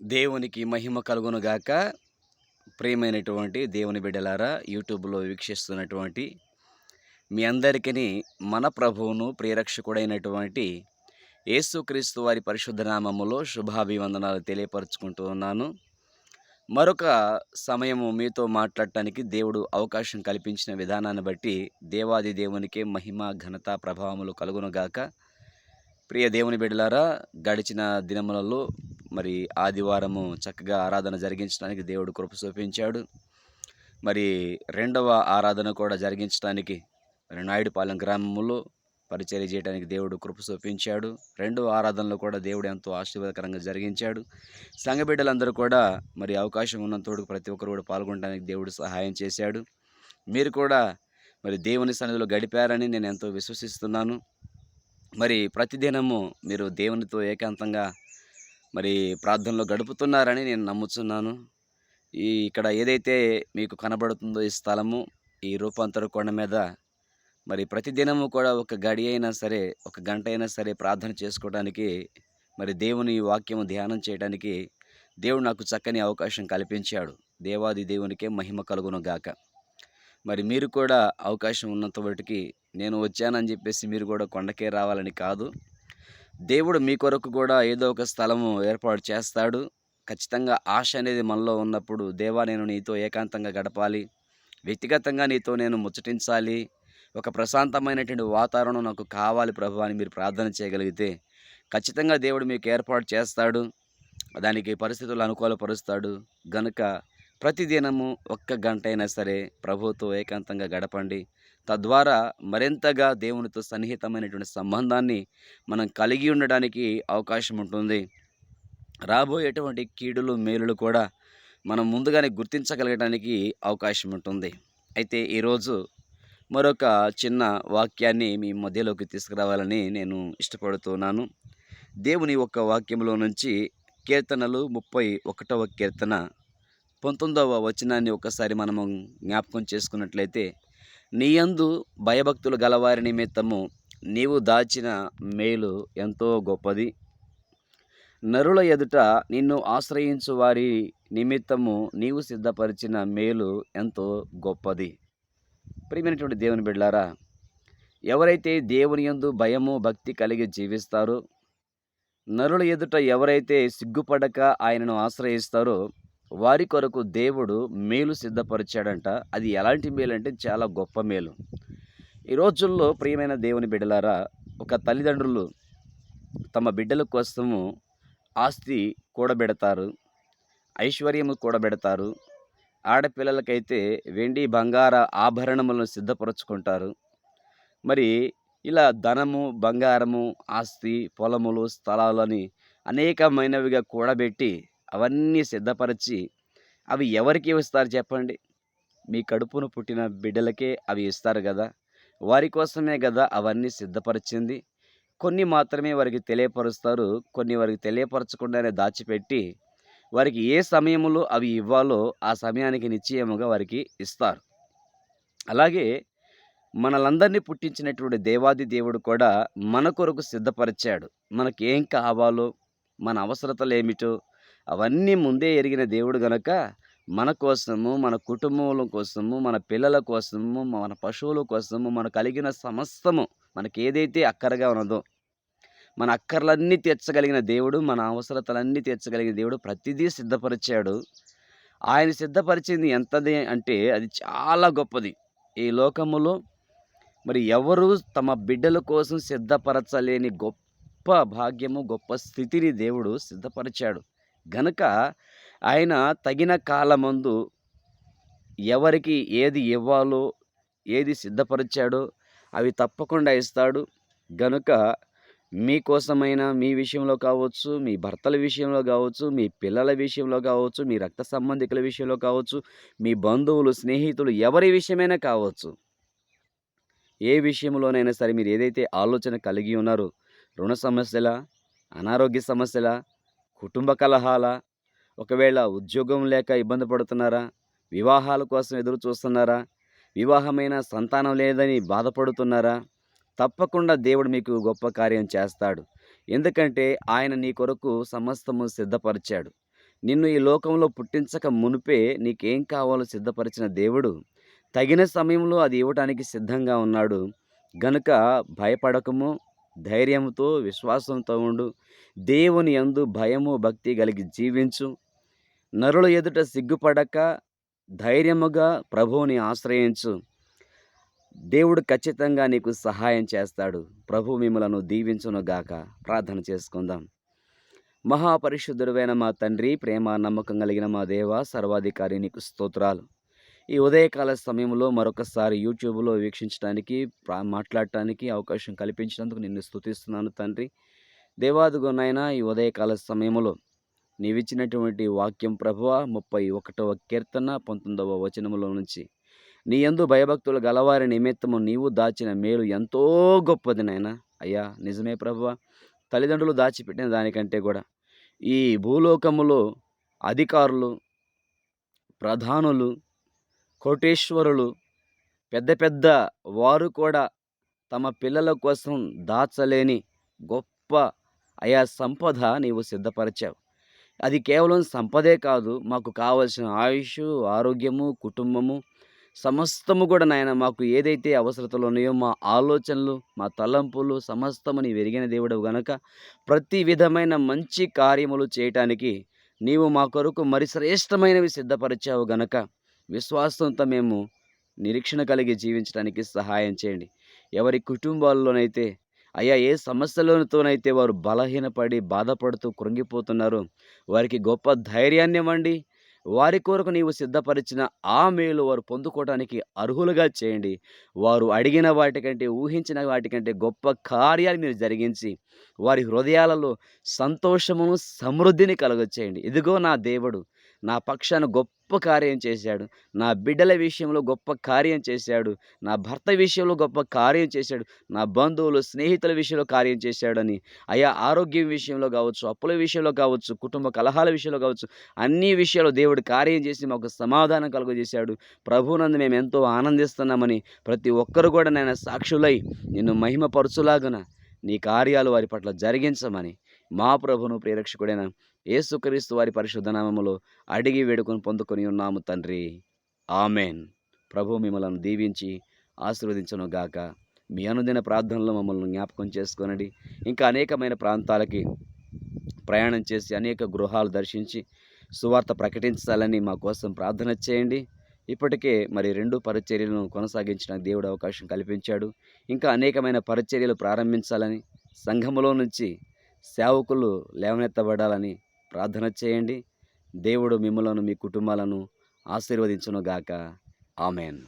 దేవునికి మహిమ కలుగునుగాక ప్రియమైనటువంటి దేవుని బిడ్డలారా యూట్యూబ్లో వీక్షిస్తున్నటువంటి మీ అందరికీ మన ప్రభువును ప్రియరక్షకుడైనటువంటి యేసుక్రీస్తు వారి పరిశుద్ధ నామములో శుభాభివందనాలు తెలియపరుచుకుంటూ ఉన్నాను. మరొక సమయము మీతో మాట్లాడటానికి దేవుడు అవకాశం కల్పించిన విధానాన్ని బట్టి దేవాది దేవునికి మహిమ ఘనత ప్రభావములు కలుగునుగాక ప్రియ దేవుని బిడ్డలారా గడిచిన దినములలో మరి ఆదివారము చక్కగా ఆరాధన జరిగించడానికి దేవుడు కృప చూపించాడు. మరి రెండవ ఆరాధన కూడా జరిగించడానికి మరి నాయుడుపాలెం గ్రామంలో పరిచర్య చేయడానికి దేవుడు కృప చూపించాడు. రెండవ ఆరాధనలో కూడా దేవుడు ఎంతో ఆశీర్వాదకరంగా జరిగించాడు. సంఘ బిడ్డలందరూ కూడా మరి అవకాశం ఉన్నంతోడు ప్రతి ఒక్కరు కూడా పాల్గొనడానికి దేవుడు సహాయం చేశాడు. మీరు కూడా మరి దేవుని సన్నిధిలో గడిపారని నేను ఎంతో విశ్వసిస్తున్నాను. మరి ప్రతిదినము మీరు దేవునితో ఏకాంతంగా మరి ప్రార్థనలో గడుపుతున్నారని నేను నమ్ముతున్నాను ఈ ఇక్కడ ఏదైతే మీకు కనబడుతుందో ఈ స్థలము ఈ రూపాంతర కొండ మీద మరి ప్రతిదినము కూడా ఒక గడి అయినా సరే ఒక గంట అయినా సరే ప్రార్థన చేసుకోవడానికి మరి దేవుని వాక్యము ధ్యానం చేయడానికి దేవుడు నాకు చక్కని అవకాశం కల్పించాడు. దేవాది దేవునికే మహిమ కలుగును గాక. మరి మీరు కూడా అవకాశం ఉన్నంత వాటికి నేను వచ్చానని చెప్పేసి మీరు కూడా కొండకే రావాలని కాదు. దేవుడు మీ కొరకు కూడా ఏదో ఒక స్థలము ఏర్పాటు చేస్తాడు. ఖచ్చితంగా ఆశ అనేది మనలో ఉన్నప్పుడు దేవా నేను నీతో ఏకాంతంగా గడపాలి. వ్యక్తిగతంగా నీతో నేను ముచ్చటించాలి. ఒక ప్రశాంతమైనటువంటి వాతావరణం నాకు కావాలి ప్రభు అని మీరు ప్రార్థన చేయగలిగితే ఖచ్చితంగా దేవుడు మీకు ఏర్పాటు చేస్తాడు. దానికి పరిస్థితులు అనుకూలపరుస్తాడు. గనుక ప్రతిదినము ఒక్క గంట అయినా సరే ప్రభుతో ఏకాంతంగా గడపండి. తద్వారా మరింతగా దేవునితో సన్నిహితమైనటువంటి సంబంధాన్ని మనం కలిగి ఉండడానికి అవకాశం ఉంటుంది. రాబోయేటువంటి కీడులు మేలులు కూడా మనం ముందుగానే గుర్తించగలగడానికి అవకాశం ఉంటుంది. అయితే ఈరోజు మరొక చిన్న వాక్యాన్ని మీ మధ్యలోకి తీసుకురావాలని నేను ఇష్టపడుతున్నాను. దేవుని ఒక వాక్యంలో నుంచి కీర్తనలు ముప్పై ఒకటవ కీర్తన పంతొమ్మిదవ వచనాన్ని ఒకసారి మనము జ్ఞాపకం చేసుకున్నట్లయితే నీయందు భయభక్తులు గలవారి నిమిత్తము నీవు దాచిన మేలు ఎంతో గొప్పది. నరుల ఎదుట నిన్ను ఆశ్రయించు వారి నిమిత్తము నీవు సిద్ధపరిచిన మేలు ఎంతో గొప్పది. ప్రియమైనటువంటి దేవుని బిడ్డారా ఎవరైతే దేవుని యందు భయము భక్తి కలిగి జీవిస్తారో నరుల ఎదుట ఎవరైతే సిగ్గుపడక ఆయనను ఆశ్రయిస్తారో వారి కొరకు దేవుడు మేలు సిద్ధపరిచాడంట. అది ఎలాంటి మేలు అంటే చాలా గొప్ప మేలు. ఈ రోజుల్లో ప్రియమైన దేవుని బిడ్డలారా ఒక తల్లిదండ్రులు తమ బిడ్డల కోసము ఆస్తి కూడబెడతారు ఐశ్వర్యము కూడబెడతారు ఆడపిల్లలకైతే వెండి బంగార ఆభరణములను సిద్ధపరచుకుంటారు. మరి ఇలా ధనము బంగారము ఆస్తి పొలములు స్థలాలని అనేకమైనవిగా కూడబెట్టి అవన్నీ సిద్ధపరిచి అవి ఎవరికి ఇస్తారు చెప్పండి? మీ కడుపును పుట్టిన బిడ్డలకే అవి ఇస్తారు కదా? వారి కోసమే కదా అవన్నీ సిద్ధపరిచింది? కొన్ని మాత్రమే వారికి తెలియపరుస్తారు కొన్ని వారికి తెలియపరచకుండానే దాచిపెట్టి వారికి ఏ సమయంలో అవి ఇవ్వాలో ఆ సమయానికి నిశ్చయముగా వారికి ఇస్తారు. అలాగే మనలందరినీ పుట్టించినటువంటి దేవాది దేవుడు కూడా మన కొరకు సిద్ధపరిచాడు. మనకి ఏం కావాలో మన అవసరతలు ఏమిటో అవన్నీ ముందే ఎరిగిన దేవుడు గనక మన కోసము మన కుటుంబం కోసము మన పిల్లల కోసము మన పశువుల కోసము మన కలిగిన సమస్తము మనకి ఏదైతే అక్కరగా ఉన్నదో మన అక్కర్లన్నీ తీర్చగలిగిన దేవుడు మన అవసరతలన్నీ తీర్చగలిగిన దేవుడు ప్రతిదీ సిద్ధపరిచాడు. ఆయన సిద్ధపరిచింది ఎంతది అంటే అది చాలా గొప్పది. ఈ లోకములో మరి ఎవరు తమ బిడ్డల కోసం సిద్ధపరచలేని గొప్ప భాగ్యము గొప్ప స్థితిని దేవుడు సిద్ధపరిచాడు. గనుక ఆయన తగిన కాలమందు ఎవరికి ఏది ఇవ్వాలో ఏది సిద్ధపరిచాడో అవి తప్పకుండా ఇస్తాడు. గనుక మీకోసమైనా మీ విషయంలో కావచ్చు మీ భర్తల విషయంలో కావచ్చు మీ పిల్లల విషయంలో కావచ్చు మీ రక్త సంబంధికుల విషయంలో కావచ్చు మీ బంధువులు స్నేహితులు ఎవరి విషయమైనా కావచ్చు. ఏ విషయంలోనైనా సరే మీరు ఏదైతే ఆలోచన కలిగి ఉన్నారో రుణ సమస్యల అనారోగ్య సమస్యల కుటుంబ కలహాల? ఒకవేళ ఉద్యోగం లేక ఇబ్బంది పడుతున్నారా? వివాహాల కోసం ఎదురు చూస్తున్నారా? వివాహమైన సంతానం లేదని బాధపడుతున్నారా? తప్పకుండా దేవుడు మీకు గొప్ప కార్యం చేస్తాడు. ఎందుకంటే ఆయన నీ కొరకు సమస్తము సిద్ధపరిచాడు. నిన్ను ఈ లోకంలో పుట్టించక మునుపే నీకేం కావాలో సిద్ధపరిచిన దేవుడు తగిన సమయంలో అది ఇవ్వటానికి సిద్ధంగా ఉన్నాడు. గనుక భయపడకము ధైర్యంతో విశ్వాసంతో ఉండు. దేవుని యందు భయము భక్తి కలిగి జీవించు. నరుల ఎదుట సిగ్గుపడక ధైర్యముగా ప్రభువుని ఆశ్రయించు. దేవుడు ఖచ్చితంగా నీకు సహాయం చేస్తాడు. ప్రభు మిమ్మలను దీవించును గాక. ప్రార్థన చేసుకుందాం. మహాపరిశుద్ధుడైన మా తండ్రి ప్రేమ నమ్మకం కలిగిన మా దేవ సర్వాధికారి నీకు స్తోత్రాలు. ఈ ఉదయకాల సమయంలో మరొకసారి యూట్యూబ్లో వీక్షించడానికి ప్రా- మాట్లాడటానికి అవకాశం కల్పించినందుకు నిన్ను స్థుతిస్తున్నాను తండ్రి. దేవాదుగునైనా ఈ ఉదయకాల సమయంలో నీవిచ్చినటువంటి వాక్యం ప్రభువ ముప్పై ఒకటవ కీర్తన పంతొమ్మిదవ వచనములో నుంచి నీ ఎందు భయభక్తులు గలవారి నిమిత్తము నీవు దాచిన మేలు ఎంతో గొప్పది నాయన. అయ్యా నిజమే ప్రభువ తల్లిదండ్రులు దాచిపెట్టిన దానికంటే కూడా ఈ భూలోకములో అధికారులు ప్రధానులు కోటేశ్వరులు పెద్ద పెద్ద వారు కూడా తమ పిల్లల కోసం దాచలేని గొప్ప అయా సంపద నీవు సిద్ధపరిచావు. అది కేవలం సంపదే కాదు మాకు కావలసిన ఆయుష్ ఆరోగ్యము కుటుంబము సమస్తము కూడా నాయన మాకు ఏదైతే అవసరతలు ఉన్నాయో మా ఆలోచనలు మా తలంపులు సమస్తము నీ వెరిగిన దేవుడు గనక ప్రతి విధమైన మంచి కార్యములు చేయటానికి నీవు మా కొరకు మరి శ్రేష్టమైనవి సిద్ధపరిచావు గనక విశ్వాసంతో మేము నిరీక్షణ కలిగి జీవించడానికి సహాయం చేయండి. ఎవరి కుటుంబాల్లోనైతే అయ్యా ఏ సమస్యలతోనైతే వారు బలహీనపడి బాధపడుతూ కృంగిపోతున్నారో వారికి గొప్ప ధైర్యాన్ని ఇవ్వండి. వారి కొరకు నీవు సిద్ధపరిచిన ఆ మేలు వారు పొందుకోవడానికి అర్హులుగా చేయండి. వారు అడిగిన వాటికంటే ఊహించిన వాటికంటే గొప్ప కార్యాలు మీరు జరిగించి వారి హృదయాలలో సంతోషమును సమృద్ధిని కలుగచేయండి. ఇదిగో నా దేవుడు నా పక్షాన గొప్ప కార్యం చేశాడు. నా బిడ్డల విషయంలో గొప్ప కార్యం చేశాడు. నా భర్త విషయంలో గొప్ప కార్యం చేశాడు. నా బంధువులు స్నేహితుల విషయంలో కార్యం చేశాడని. అయా ఆరోగ్యం విషయంలో కావచ్చు అప్పుల విషయంలో కావచ్చు కుటుంబ కలహాల విషయంలో కావచ్చు అన్ని విషయాలు దేవుడు కార్యం చేసి మాకు సమాధానం కలుగజేశాడు. ప్రభునందు మేము ఎంతో ఆనందిస్తున్నామని ప్రతి ఒక్కరు కూడా నేను సాక్షులై నిన్ను మహిమపరచులాగున నీ కార్యాలు వారి పట్ల జరిగించమని మా ప్రభును ప్రేరక్షకుడైన యేసుక్రీస్తు వారి పరిశుద్ధనామములో అడిగి వేడుకొని పొందుకొని ఉన్నాము తండ్రి. ఆమెన్. ప్రభు మిమ్మలను దీవించి ఆశీర్వదించను గాక. మీ అనుదిన ప్రార్థనలో మమ్మల్ని జ్ఞాపకం చేసుకోనండి. ఇంకా అనేకమైన ప్రాంతాలకి ప్రయాణం చేసి అనేక గృహాలు దర్శించి సువార్త ప్రకటించాలని మా కోసం ప్రార్థన చేయండి. ఇప్పటికే మరి రెండు పరిచర్యలను కొనసాగించడానికి దేవుడు అవకాశం కల్పించాడు. ఇంకా అనేకమైన పరిచర్యలు ప్రారంభించాలని సంఘములో నుంచి సేవకులు లేవనెత్తబడాలని ప్రార్థన చేయండి. దేవుడు మిమ్మలను మీ కుటుంబాలను ఆశీర్వదించును గాక ఆమెన్.